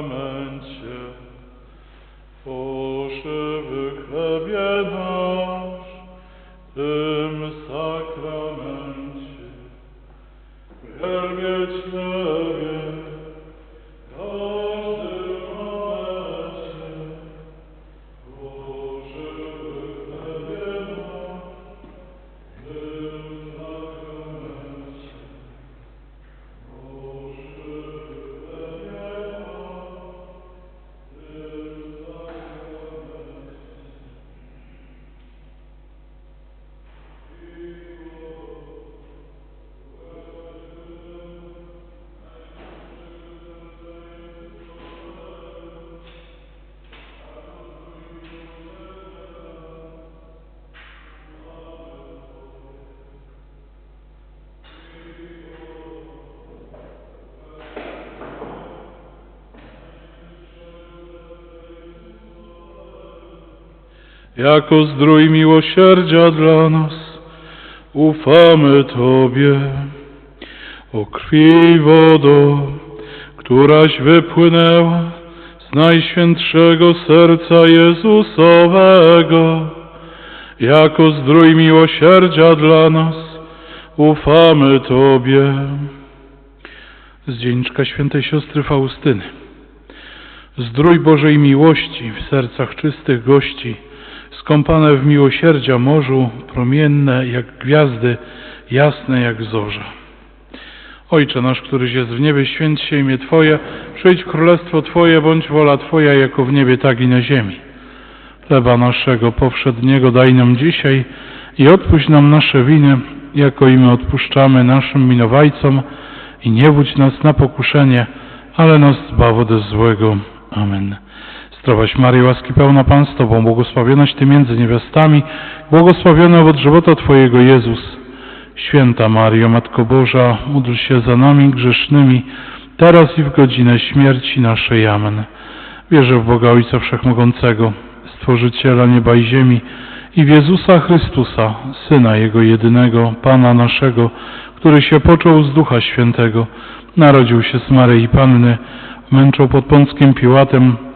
come Jako zdrój miłosierdzia dla nas ufamy Tobie. O krwi wodo, któraś wypłynęła z najświętszego serca Jezusowego. Jako zdrój miłosierdzia dla nas ufamy Tobie. Zdzienniczka świętej siostry Faustyny. Zdrój Bożej miłości w sercach czystych gości, skąpane w miłosierdzia morzu, promienne jak gwiazdy, jasne jak zorza. Ojcze nasz, któryś jest w niebie, święć się imię Twoje, przyjdź królestwo Twoje, bądź wola Twoja, jako w niebie, tak i na ziemi. Chleba naszego powszedniego daj nam dzisiaj i odpuść nam nasze winy, jako i my odpuszczamy naszym winowajcom i nie wódź nas na pokuszenie, ale nas zbaw ode złego. Amen. Zdrowaś Maryjo, łaski pełna Pan z Tobą, błogosławionaś Ty między niewiastami, błogosławiony owoc żywota Twojego Jezus. Święta Maryjo, Matko Boża, módl się za nami grzesznymi, teraz i w godzinę śmierci naszej. Amen. Wierzę w Boga Ojca Wszechmogącego, Stworzyciela nieba i ziemi i w Jezusa Chrystusa, Syna Jego jedynego, Pana naszego, który się począł z Ducha Świętego, narodził się z Maryi Panny, męczał pod Pąckim Piłatem,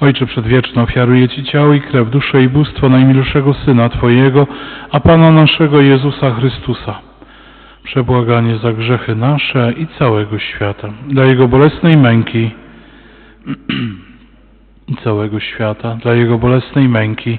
Ojcze Przedwieczny, ofiaruję Ci ciało i krew, duszę i bóstwo najmilszego Syna Twojego, a Pana naszego Jezusa Chrystusa. Przebłaganie za grzechy nasze i całego świata. Dla Jego bolesnej męki i całego świata. Dla Jego bolesnej męki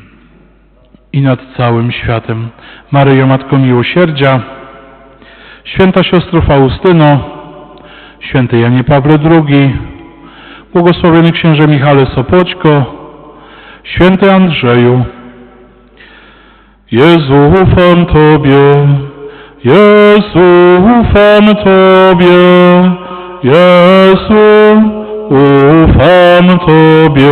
i nad całym światem. Maryjo Matko Miłosierdzia, Święta Siostro Faustyno, Święty Janie Pawle II, Błogosławiony Księże Michale Sopoćko, Święty Andrzeju, Jezu ufam Tobie, Jezu ufam Tobie, Jezu ufam Tobie,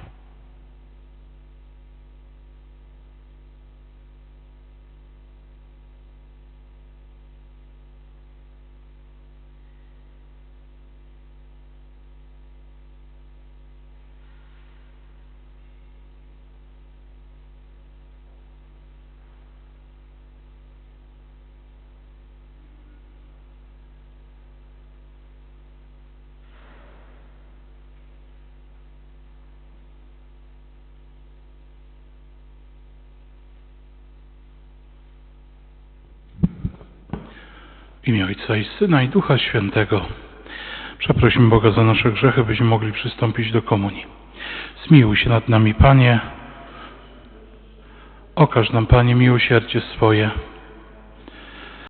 W imię Ojca i Syna i Ducha Świętego. Przeprosimy Boga za nasze grzechy, byśmy mogli przystąpić do komunii. Zmiłuj się nad nami, Panie. Okaż nam, Panie, miłosierdzie swoje.